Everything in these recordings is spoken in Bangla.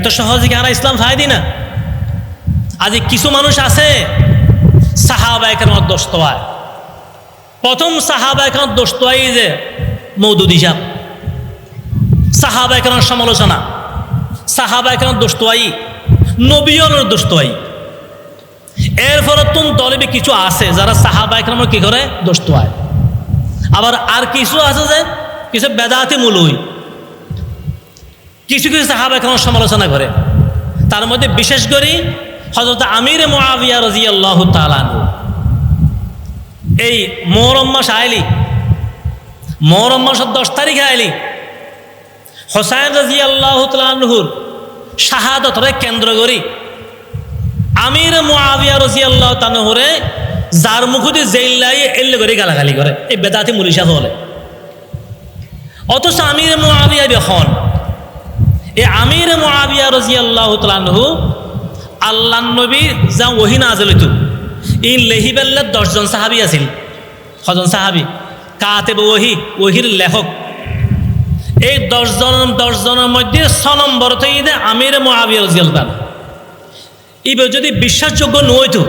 এত সহজে কি আমরা ইসলাম ফায়দি না? আজ কিছু মানুষ আছে সাহাবা এখানে দোস্ত হয়। প্রথম সাহাবা এখানে দোস্ত হয় যে মৌদুদি সাহ সাহাবা এখানে সমালোচনা। সাহাবা এখানে দোস্ত হয় নবীর দোস্ত হয়। এরপরে তুম দলবে কিছু আছে, যারা সাহাবা এখানে কি করে? দোস্ত হয়। আবার আর কিছু আছে যে, কিছু বেদাতি মূলই কিছু কিছু সাহাবা এখন সমালোচনা করে? তার মধ্যে বিশেষ করে হজরত আমির মোয়াবিয়া রাজি আল্লাহ তালানু এই মোহরম মাস আইলি, মোহরম মাসের দশ তারিখে আইলি, হোসাইন রাজি আল্লাহ তালানহুর শাহাদতরে কেন্দ্র করি, আমির মোয়াবিয়া রাজি আল্লাহ তানহরে যার মুখুদি জেল্লাই এল্লে করে গালাগালি করে। এই বেদাতি মুরিশা হলে। অথচ আমির মোয়াবিয়া বেখন এ আমির মহাবিয়া রাজি আল্লাহ তালহু আল্লাহ নবী যা ওহি নাজল ই লেহিবেল্লার দশজন সাহাবি আছিল। ছজন সাহাবি? কাতে ওহি, ওহির লেখক। এই দশজন, দশজনের মধ্যে ছ নম্বর থেকে আমির মহাবিয়া রাজি আল্লাহ এবার যদি বিশ্বাসযোগ্য নইতো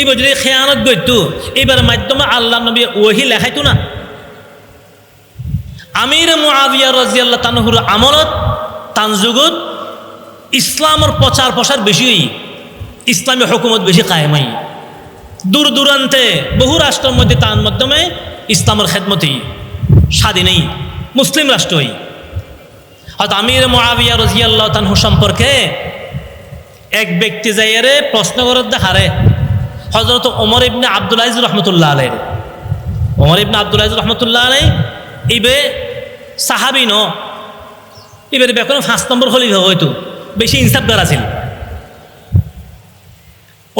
এবার যদি খেয়ানত গইতো, এবার মাধ্যমে আল্লাহ নবী ওহি লেখাইতো না। আমির মহাবিয়া রাজি আল্লাহ তানহুর আমলত তান যুগত ইসলামের প্রচার প্রসার বেশি ইসলামী হুকুমত বেশি কায়েমাই। দূর দূরান্তে বহু রাষ্ট্রের মধ্যে তার মাধ্যমে ইসলামের খেদমতি স্বাধীনই মুসলিম রাষ্ট্রই হয়তো আমির মহাবিয়া রাজিয়াল্লাহ তানহু সম্পর্কে এক ব্যক্তি যাইয়ারে প্রশ্ন করার দেখারে হজরত ওমর ইবনে আব্দুল আজিজ রহমতুল্লাহ আলাই ওমর ইবনে আব্দুল আজিজ রহমতুল্লাহ আলাই ইবে সাহাবি ন এবারে বেকন পাঁচ নম্বর খলিফা হয়তো। বেশি ইনসাফদার আছিল।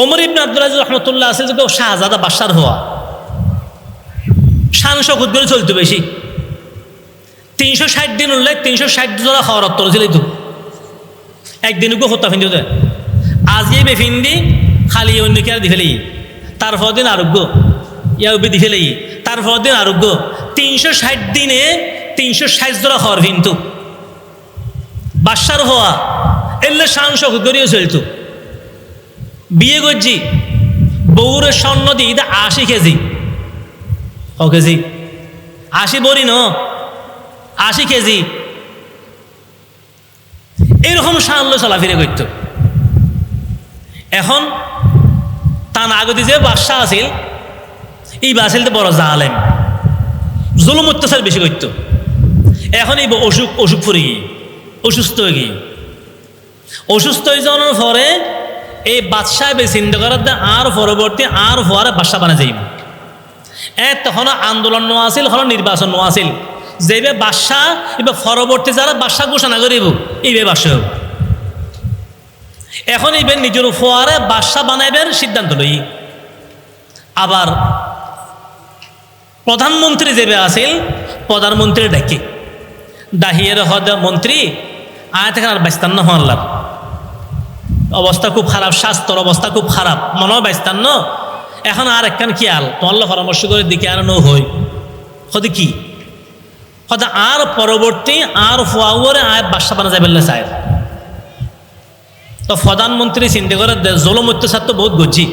ওমর ইবনে আব্দুল আজিজ রহমতুল্লাহ আছে যে শাহজাদা বাসার হওয়া। শান করে চলতো বেশি। তিনশো ষাট দিন উঠলে তিনশো ষাট জোড়া খাওয়ার অত্তর ছিল তো। একদিন গো হত্যা ফিন্দি হতে। আজকে বে ফিন্দি খালি অন্য কে আর দিফেলেই তারপর দিন আরোগ্য ইয়া উবে দিফেলেই তারপর দিন আরোগ্য তিনশো ষাট দিনে তিনশো ষাট জোড়া খাওয়ার কিন্তু বাসার হওয়া এলে সাংস গড়িয়ে চলত। বিয়ে করছি বউরের স্বর্ণ দিই এটা আশি কেজি। ও কেজি? আশি বড়ি ন। আশি কেজি। এরকম সামলে চলাফিরে করত। এখন তার আগতে যে বাদশাহ আছিল, এই বাসিল তো বড় জালেম। জুলুম অত্যাচার বেশি করত। এখন এই অসুখ অসুখ ফুরে গিয়ে অসুস্থ হয়ে গিয়ে। অসুস্থ হয়ে যাওয়ার পরে এই বাদশাহ চিন্তা করার আর পরবর্তী আর হওয়ারে বাদশাহ বানা যাইব। এ তখন আন্দোলন নোয়া আছিল হল নির্বাচন নোয়া আছিল। যেবে বাদশাহ এবার পরবর্তী যারা বাদশাহ ঘোষণা করিব, এইবে বাদশাহ এখন এইবার নিজের ফোয়ারে বাদশাহ বানাইবের সিদ্ধান্ত লই। আবার প্রধানমন্ত্রী যেবে আছিল প্রধানমন্ত্রী ডাকি। দাহিয়ের হদ মন্ত্রী আয় থেকে আর বাইস্তান্ন হওয়ার লাভ। অবস্থা খুব খারাপ, স্বাস্থ্যর অবস্থা খুব খারাপ মনে হয় বাইস্তান্ন। এখন আর একখান কি আল তোমার পরামর্শ করে দিকে আর নো হই। হতে কি? হতে আর পরবর্তী, আর ফুয়াউরে আয় বাসা বানা যাবে চায় তো প্রধানমন্ত্রী চিন্তা করে জলম, অত্যাচার তো বহুত গজি।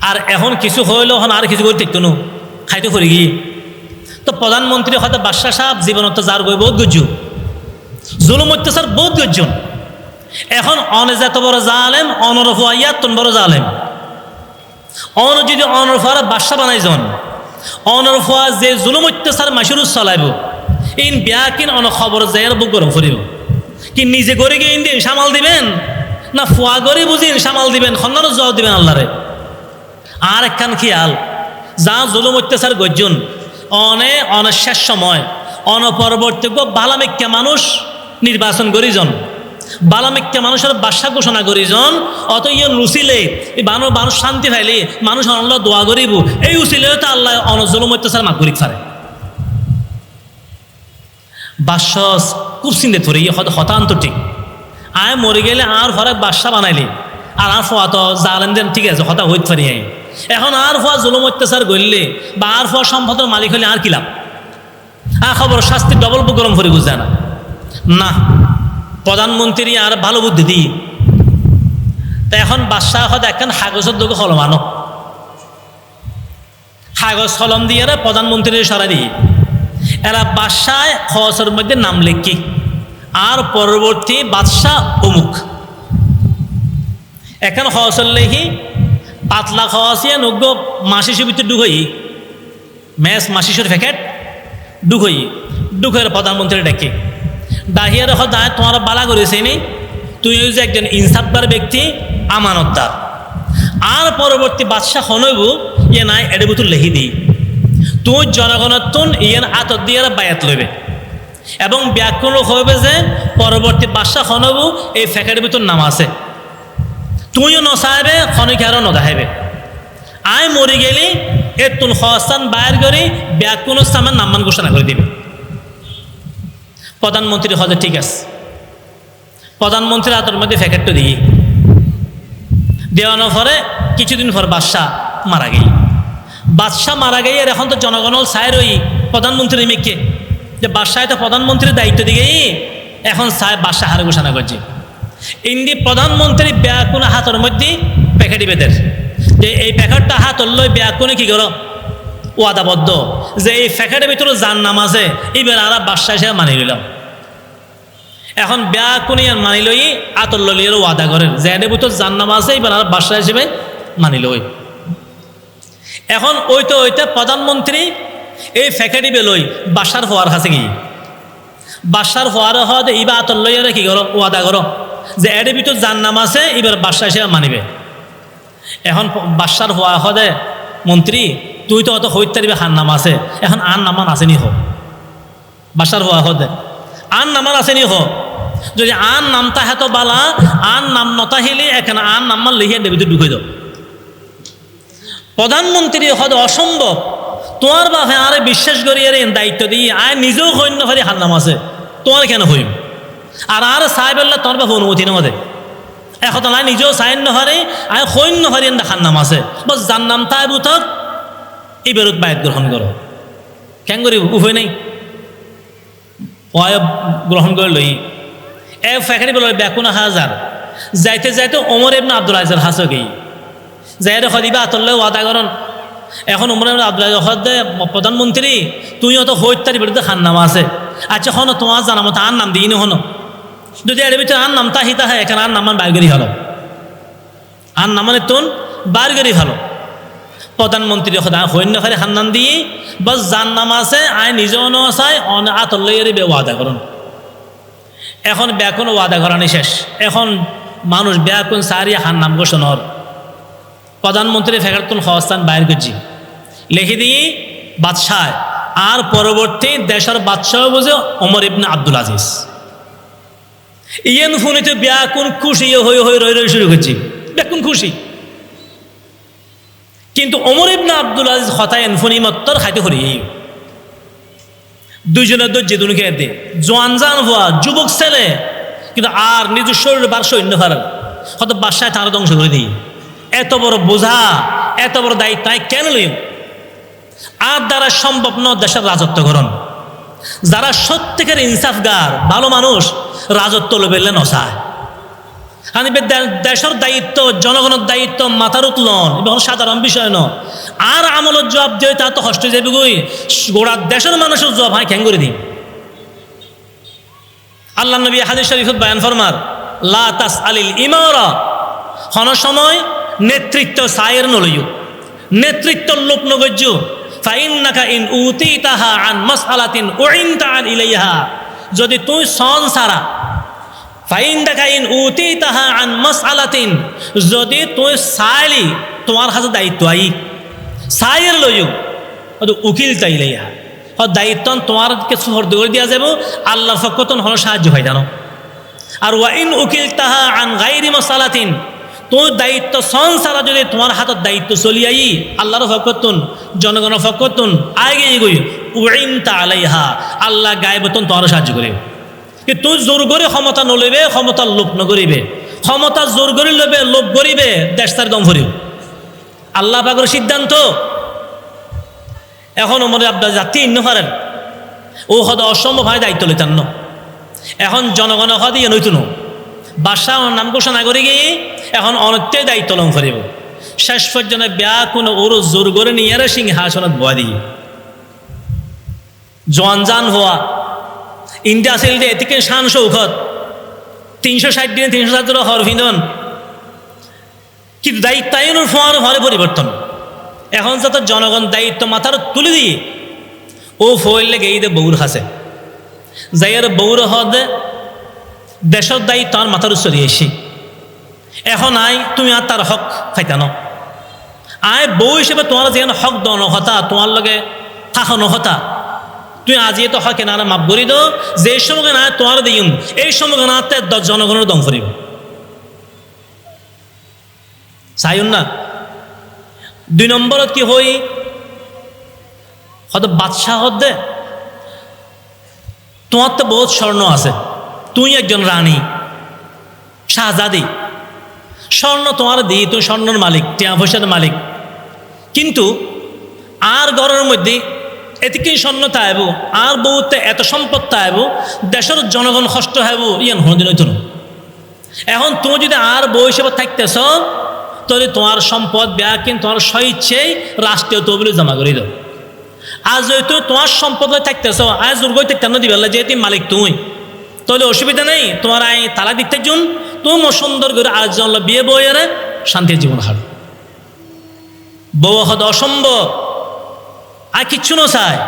আর এখন কিছু হইল এখন আর কিছু করে নো। খাইতে ফুরি গিয়ে। তো প্রধানমন্ত্রী হয়তো বাদশাহ সাহেব জীবনত যার গই বহুত গজ্জু জুলুম অত্যাচার বহুত গজ্জন এখন অনে যত বড় জালেম অনরফ ইয়াত তুন বড় জালেম। অন যদি অনরফার বাদশাহ বানাই জন অনরফা যে জুলুম অত্যাচার মাসুরুজ চলাইব, ইন বিয়া কিন অন খবর যায় বুক গরম ফুরিব কি নিজে করে গিয়ে ইন্দিন সামাল দিবেন? না ফুয়া করে বুঝিন সামাল দিবেন খন্নারও জবাব দিবেন আল্লাহরে। আর একখান খেয়াল, যা জুলুম অত্যাচার গজ্জন অনে অনশ্বাস সময়, অনপরবর্তী বালামেক্যা মানুষ নির্বাচন করিজন বালামেক্যা মানুষের বাসা ঘোষণা করিজন অত ইয়ে লুচিলে মানুষ শান্তি পাইলে মানুষ অনল দোয়া করিব। এই উচিলে তো আল্লাহ অনজলম অত্যাচার মাগ করি পারে বাসস খুব চিন্তে ধরে হতান্ত ঠিক আয় মরে গেলে আর ঘরে বাসা বানাইলি। আর আর ফোয়া তো জালেন দেন, ঠিক আছে, হতা হইতে পারি আই এখন আর ফোয়া জুলুম অত্যাচার করলে বা আর ফোয়া সম্পদের মালিক হলে আর কি লাভ? আর খবর, শাস্তি ডবল গরম করে বুঝে না। না, প্রধানমন্ত্রী আর ভালো বুদ্ধি দিই তা এখন বাদশাহ হদ একখান হাগজের দোকে হলমানো কাগজ কলম দিয়ে এরা প্রধানমন্ত্রীর সরা দিই এরা বাদশাহ খসের মধ্যে নাম লেখি। আর পরবর্তী বাদশাহ অমুক। এখন খসর লেখি পাতলা খসিয়া নগ্য মাসিসের ভিতরে ডুকই ম্যাচ মাসিসের প্যাকেট ডুকই ডুকের প্রধানমন্ত্রী ডাকে। ডাহিয়ার হদ তোমার বালা করেছে নি? তুই যে একজন ইনসাফদার ব্যক্তি, আমানতদার। আর পরবর্তী বাদশাহ হনব ইয়ে নাই এডে বুতুর লেহি দিই তুই জনগণত্বন ইয়েন আতর দিয়ে বায়াত লইবে। এবং ব্যাকুল হইবে যে পরবর্তী বাদশাহ হনব এই ফ্যাকেটের ভিতর নাম আছে তুইও নসাইবে, খনিকে আরও নদাহাইবে আয় মরি গেলি এ তুল হস্তান বাইর করি, ব্যাকুল ইসলামের নাম্মান ঘোষণা করে দিবে। প্রধানমন্ত্রী হজে ঠিক আছে। প্রধানমন্ত্রীর হাতের মধ্যে ফ্যাকেটটা দিই। দেওয়ানোর পরে কিছুদিন পর বাদশাহ মারা গেই বাদশাহ মারা গেই আর এখন তো জনগণ সায়ের ওই প্রধানমন্ত্রী মেয়েকে যে বাদশাহ তো প্রধানমন্ত্রীর দায়িত্ব দিকেই এখন সাহেব বাদশাহ হারে ঘোষণা করছে। ইন্দি প্রধানমন্ত্রী ব্যাকুনে হাতের মধ্যে প্যাকেটি বেদের যে এই প্যাকেটটা হাত লই ব্যাকুনে কি করো? ওয়াদাবদ্ধ। যে এই প্যাকেটের ভিতরে যার নাম আছে, এবার আর বাদশাহ হিসেবে মানি নিলাম। এখন ব্যাকুনি আর মানি লই আতর ললিয়ের ওয়াদা করেন। যে এনে ভিতর যার নাম আছে, এবার আর বাদশাহ হিসেবে মানি লই। এখন ওইতে ওইতে প্রধানমন্ত্রী এই ফ্যাকেটি বেলই বাসার হওয়ার কাছে গিয়ে বাসার হওয়ার হওয়াতে ইবা আতর লইয়ারে কি করো? ওয়াদা করো। যে এর ভিতর যার নাম আছে, এবার বাদশাহ হিসেবে মানিবে। এখন বাদশার হওয়া হদে মন্ত্রী তুই তো অত হইতারিবে হার নাম আছে। এখন আন নামান আসেনি হোক বাসার হওয়া হদে আন নামান আসেনি হোক যদি আন নামতা হেত বালা, আন নাম নতাহিলে, এখানে আন নাম্মান লিখিয়ে দেবিতে ঢুকে দাও প্রধানমন্ত্রী হদ অসম্ভব তোমার বাপে আরে বিশ্বাস করি আরে দায়িত্ব দিই আয় নিজেও সৈন্য ফারি হার নাম আছে। তোমার কেন হইম আর আর সাহেবেল্লা তোমার বাপে অনুমতি নদে এখন নাই নিজেও সাইন নহারে আয় সৈন্য হারি দেখার নাম আছে। বস যার নাম তাই বুথক এই বেরোত বায়ত গ্রহণ করো। কেন করি উভয় নাই। অয়ব গ্রহণ করে লই। এ ফ্যাকারি বলে ব্যাকুনা হাজার? যাইতে যাইতে ওমর এমনি আব্দুল আজের হাসো গেই যাই রে দিবা আতল্লে ওয়াদা করন। এখন এমনি আব্দুল প্রধানমন্ত্রী তুই অত হইতারি বিরুদ্ধে খান নাম আছে। আচ্ছা হন, তোমার জানা মতো আর নাম দিই হনো? যদি এর ভিতরে আর নামতা হিতা হয়, এখানে আর নামান বাইগরি ভালো আর নামানে তুন, বারগরি ভালো প্রধানমন্ত্রী সৈন্য খালি হান্নান দিয়ে, বাস যার নাম আছে আয় নিজেও নসাই অন আতল্লাই ওয়াদা করুন। এখন ব্যাকুন ওয়াদা করানি শেষ। এখন মানুষ ব্যাকুন সারিয়া হান নাম ঘোষণর প্রধানমন্ত্রী ফেকারতুন হস্তান বাইর করছি। লিখে দিয়ে, বাদশাহ, আর পরবর্তী দেশের বাদশাহ বুঝে অমর ইবনে আব্দুল আজিজ। ইয়েন ফোনেতে ব্যাকুন খুশি হয়ে হয়ে রয়ে রয়ে শুরু করছি। ব্যাকুন খুশি। কিন্তু অমর ইবনে আব্দুল আজিজ হতায় এনফোনি মত্তর খাইতে হরি দুইজনের দর্জি দুনিকে দে জোয়ান জান হওয়া যুবক ছেলে, কিন্তু আর নিজের শরীরে বার সৈন্য হারান হয়তো বাসায় তারা ধ্বংস করে দিই। এত বড় বোঝা, এত বড় দায়িত্ব কেন লই আর দ্বারা সম্ভব ন দেশের রাজত্ব করণ যারা সত্যিকার ইনসাফগার, ভালো মানুষ, রাজত্ব লোবেলে নসায় আনিবে দেশের দায়িত্ব, জনগণের দায়িত্ব মাথার উত্তোলন এবং সাধারণ বিষয় ন আর আমলের জবাব দিয়ে তা তো হস্ত যাবে গই গোড়া দেশের মানুষের জবাব হাই খ্যাং করে দিই আল্লাহ নবী হাদিস শরীফত বায়ান ফরমার, লা আলিল ইমারা হন সময় নেতৃত্ব সায়ের নলইউ নেতৃত্ব লোপ নগজ্য ইন উতি আন ইলাইহা। যদি তুই সন সারা ফাইন উতি তাহা আন মাসআলাতিন। যদি তুই সাইলি, তোমার হাতে দায়িত্ব আই। সাইয়ের লইউ উকিল তাইলাইহা দায়িত্ব তোমার কিছু হর্দ দিয়া যাব আল্লাহর ফকতন হলো সাহায্য হয় জানো। আর ওয়াইন উকিল তাহা আন গাইরি মশালাতিন তোর দায়িত্ব সংসারা যদি তোমার হাতত দায়িত্ব চলি চলিয়াই আল্লাহর ফকতুন, জনগণের ফকতুন, আগে গই উইন তা আলাইহা, আল্লাহ গায়েবতন তোমার সাহায্য করে। কিন্তু তুই জোর করে ক্ষমতা নলইবে, ক্ষমতার লোভ নকরিবে? ক্ষমতা জোর করে লবে লোভ করিবে, দেশ তার দম ভরিব। আল্লাহ পাগর সিদ্ধান্ত। এখন মনে আপনার জাতি ইন্ন পারেন ও হদ অসম্ভব হয় দায়িত্ব লইতেন ন। এখন জনগণ হদি নইতুন বাসা নাম ঘোষণা করে গিয়ে এখন অনেকটাই দায়িত্ব লং করিব। শেষ পর্যন্ত ব্যাহ কোনো ওরু জোর করে নিয়ে সিংহাসনত বয়া দিয়ে জনজান হওয়া ইন্ডিয়া যে এতিকে শান সৌখত। তিনশো ষাট দিনে তিনশো ষাট হর ভিন্দন কিন্তু দায়িত্বায়নের ফোয়ার ফলে পরিবর্তন। এখন যত জনগণ দায়িত্ব মাথার তুলে দিয়ে, ও ফইলে গেই দে বউর হাসে যাইয়ের বউর হদে দেশের দায়িত্ব আর মাথার চলি এসি। এখন আই তুমি আর তার হক খাইতা ন আয় বউ হিসেবে তোমার যেখানে হক দ নহতা তোমার লগে থাকা নহতা। তুই আজি তো হক না মাপ করি দো, যে সময় না তোমার দিম, এই সময় না দশ জনগণের দম করিব। চাইন না। দুই নম্বরত কি হই? হয়তো বাদশাহ দে। তোমার তো বহুত স্বর্ণ আছে, তুই একজন রানী, শাহজাদি। স্বর্ণ তোমার দি, তুই স্বর্ণর মালিক, টিয়া পয়সার মালিক। কিন্তু আর ঘরের মধ্যে এদিকে স্বর্ণ তাইব আর বউতে এত সম্পদ তাইব দেশের জনগণ কষ্ট হইব, ইয়ান হদিন হইত এখন তুমি যদি আর বউ হিসেবে থাকতেছ, তাহলে তোমার সম্পদ ব্যয় কিন্তু তোমার স্বইচ্ছেই রাষ্ট্রীয় তহবিলে জমা করে দাও। আজ যেহেতু তোমার সম্পদ থাকতেছ, আজ দুর্গই থাকতে না দিবে যেহেতু মালিক তুমি, তাহলে অসুবিধা নেই, তোমার আই তালা দিতে জুন, তুমি সুন্দর করে আরেকজন বিয়ে বইয়ের শান্তির জীবন হার। বউ হদ অসম্ভব। আর কিচ্ছু না চায়।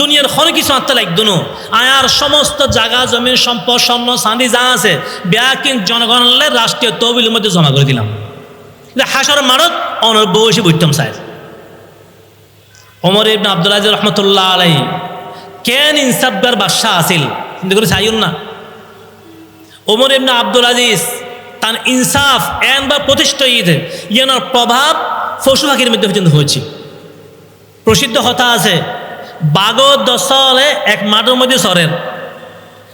দুনিয়ার হরে কিছু আত্মা লাগতো না আয়ার সমস্ত জায়গা জমির সম্পদ, স্বর্ণ, চাঁদি যা আছে বেয়া কিন্তু জনগণের রাষ্ট্রীয় তহবিলের মধ্যে জমা করে দিলাম। হাসর মারত, অনর বউ এসে বইতাম সাহেব অমর ইবনে আব্দুল আজিজ রহমতুল্লাহ আলাই কেন ইনসাফগার বাদশাহ আসিল কিন্তু করে না। ওমর ইবনে আব্দুল আজিজ তার ইনসাফ এন বা প্রতিষ্ঠিত ঈদ ইয়ানোর প্রভাব পশু পাখির মধ্যে পর্যন্ত হয়েছে। প্রসিদ্ধ কথা আছে বাঘ দশলে এক মাঠের মধ্যে সরের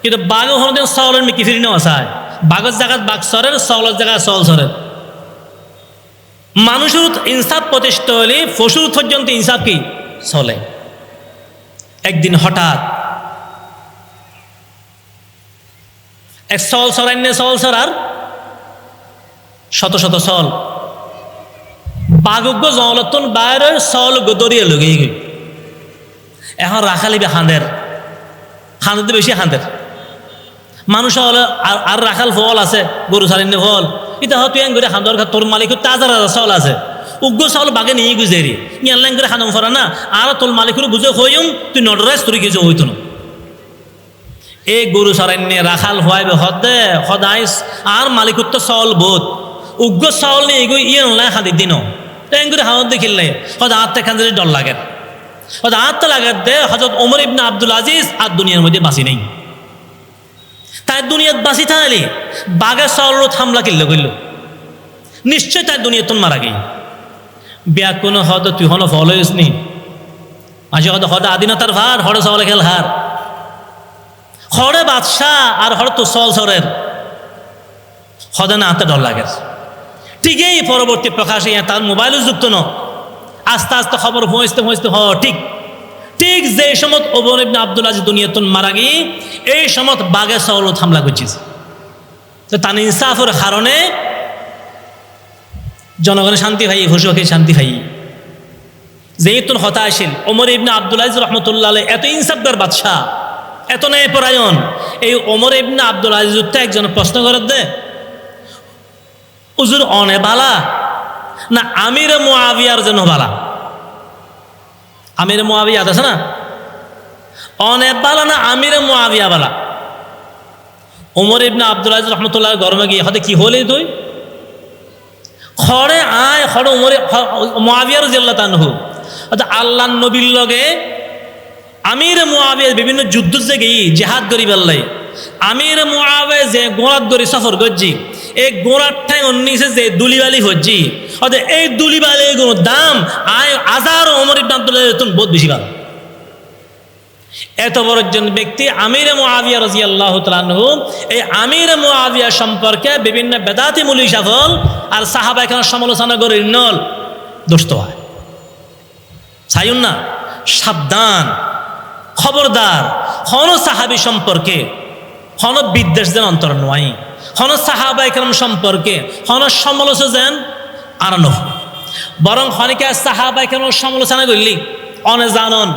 কিন্তু বাঘ হতে সলের মিকি ফিরি নেওয়া চায় বাঘের জায়গাত বাঘ সরের সলের জায়গায় সল সরের মানুষের ইনসাফ প্রতিষ্ঠিত হলে পশুর পর্যন্ত ইনসাফ কি? চলে একদিন হঠাৎ এক সল সরান্য সল সরার শত শত সল বাগজ্ঞ জলতন বাইরের সল দরিয়ে লগে এখন রাখালিবে হাঁদের হাঁদের বেশি হাঁদের মানুষ হলে আর রাখাল ফল আছে গরু সারিন্য ফল এটা হয়তো এন করে হাঁদর তোর মালিক তাজা রাজা চাউল আছে। উগ্র চাউল বাগে নিয়ে গুজেরি ইয়ান করে হাঁদম ফরা না আর তোর মালিকের বুঝে হইম তুই নডরাইজ তোর কিছু হইতো না এই গরু সারান্যে রাখাল হওয়াইবে হদে সদায় আর মালিকত্ব চাউল বোধ উগ্র চাউল নিয়ে এগো ইয়ে নলাই হাঁদি দিন। তেন করে হাঁত দেখিল নাই হয়তো আত্মা খান ডর লাগে। হয়তো আত্মা লাগে দে হজরত ওমর ইবনা আব্দুল আজিজ আর দুনিয়ার মধ্যে বাঁচি নেই। তাই দুনিয়াত বাঁচি থাকলে বাঘের চাউলত হামলা কিনল করল নিশ্চয় তাই দুনিয়াত মারা গেই। বিয়া কোনো হয়তো তুই হলো ফল নি। মাঝে হয়তো হয়তো আদিনতার ভার হরে চাউলে খেল হার। হরে বাদশাহ আর হরে তো চল সরের হদে না হাতে ডর লাগে। ঠিকই পরবর্তী প্রকাশে তার মোবাইলও যুক্ত ন। আস্তে আস্তে খবর পৌঁছতে পৌঁছতে হ, ঠিক। ঠিক যে সময় ওবর ইবনে আব্দুল আজিজ দুনিয়াতুন মারা গিয়ে এই সময় বাঘে সৌলত হামলা করছিস। তো তার ইনসাফের কারণে জনগণের শান্তি ভাই ঘোষকে শান্তি ভাই যেহেতুন হতা আসিল ওমর ইবনে আব্দুল আজিজ রহমতুল্লাহ এত ইনসাফদার বাদশাহ, এত ন্যায় পরায়ণ এই ওমর ইবনে আব্দুল আজিজ একজন প্রশ্ন করে দে উজুর অনে বালা? না, আমির মোয়াবিয়ার জন্য বালা। আমির মোয়াবিয়া আছে না? অনে বালা না আমির মোয়াবিয়া বালা? ওমর ইবনে আব্দুল আজিজ রহমতুল্লাহ গরমে গিয়ে, হতে কি হলে তুই? খড়ে আয়, খড়ে উমরে মোয়াবিয়ার জেল্লা তানহু অর্থাৎ আল্লাহ নবীর লগে আমির মোয়াবিয়া বিভিন্ন যুদ্ধ গিয়ে জেহাদ করি বেল্লাই আমির মোয়াবে যে গোড়াত গড়ি সফর করছি। এই গোড়ার ঠাই অন্যিসে যে দুলিবালি হচ্ছি, অর্থাৎ এই দুলিবালি কোনো দাম আয় হাজার অমর ইবনে আব্দুল্লাহ বহুত বেশি ভালো এত বড় একজন ব্যক্তি আমির মোয়াবিয়া রাজি আল্লাহ তালু এই আমির মোয়াবিয়া সম্পর্কে বিভিন্ন বেদাতি মুলি সাফল আর সাহাবা এখানে সমালোচনা করে নল দুষ্ট হয়। চাইন না, সাবধান, খবরদার হন সাহাবি সম্পর্কে হন বিদ্বেষ যেন অন্তর নয়। হন সাহাবা একরম সম্পর্কে, হন সমালোচনা যেন আনানো বরং হনিকে সাহাবা একরম সমালোচনা করলি, অনে জানন।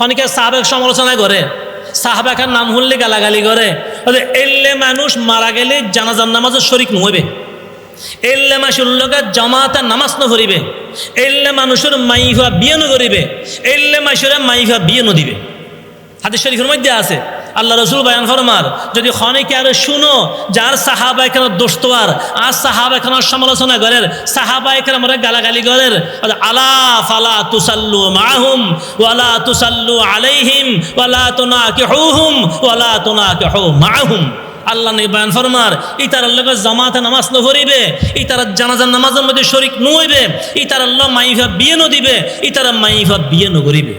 হনিকে সাহাবেক সমালোচনা করে সাহাবাকার নাম শুনলে গালাগালি করে এল্লে মানুষ মারা গেলে জানাজার নামাজের শরিক নহবে এল্লে মানুষের লোকে জমাতে নামাজ ন করিবে এল্লে মানুষের মাইফা বিয়ে ন করিবে। এল্লে মানুষের মাইফা বিয়ে ন দিবে। হাদিস শরীফের মধ্যে আছে আল্লাহ রসুল বায়ান ফরমার, যদি খনিকে আরও শুনো, যার সাহাবা এখানে দোস্তোয়ার আর সাহাবা এখানে সমালোচনা করেন সাহাবা এখানে আমরা গালাগালি করেন আলা ফালা তুসাল্লু মাহুম ওয়ালা তুসাল্লু আলাইহিম ওয়ালা তুনাকিহুহুম ওয়ালা তুনাকিহু মাহুম। আল্লাহ নেই বয়ান ফরমার ই তার আল্লাহকে জামাতে নামাজ ন ভরিবে ই তার জানাজার নামাজের মধ্যে শরিক নইবে ই তার আল্লাহ মাইফা বিয়ে ন দিবে ই তারা মাইফা বিয়ে ন করিবে।